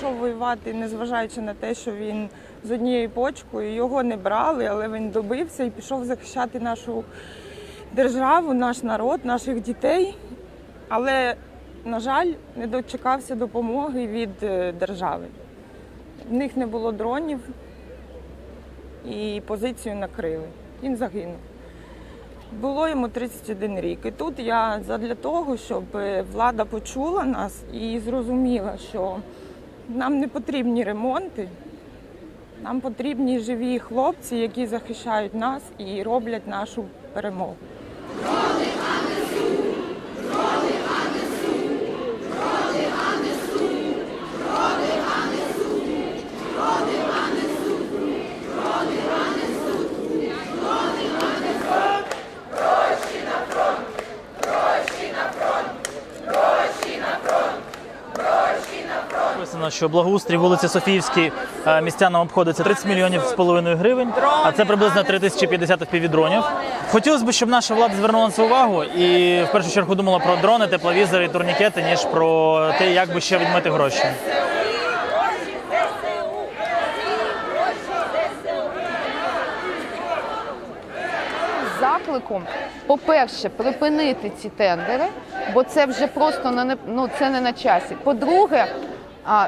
пішов воювати, незважаючи на те, що він з однією почкою його не брали, але він добився і пішов захищати нашу державу, наш народ, наших дітей. Але, на жаль, не дочекався допомоги від е, держави. В них не було дронів і позицію накрили. Він загинув. Було йому 31 рік. І тут я задля того, щоб е, влада почула нас і зрозуміла, що нам не потрібні ремонти, нам потрібні живі хлопці, які захищають нас і роблять нашу перемогу. Написано, що благоустрій вулиці Софіївській е, містянам обходиться 30 мільйонів з половиною гривень, а це приблизно 3050 впівдронів. Хотілося б, щоб наша влада звернула на це увагу і в першу чергу думала про дрони, тепловізори і турнікети, ніж про те, як би ще відмити гроші. закликом, по-перше, припинити ці тендери, бо це вже просто не, ну, це не на часі. По-друге,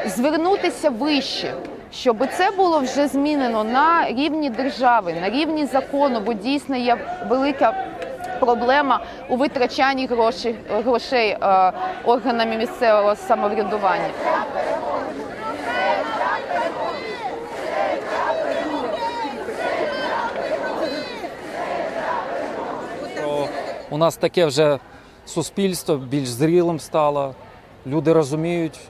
звернутися вище, щоб це було вже змінено на рівні держави, на рівні закону, бо дійсно є велика. Проблема у витрачанні грошей, грошей органами місцевого самоврядування. у нас таке вже суспільство більш зрілим стало. Люди розуміють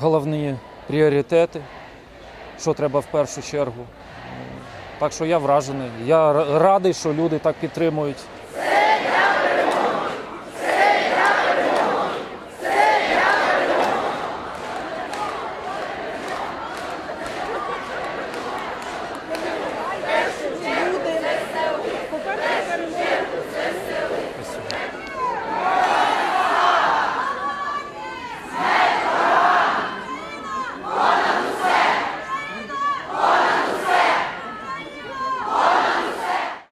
головні пріоритети, що треба в першу чергу. Так що я вражений. Я радий, що люди так підтримують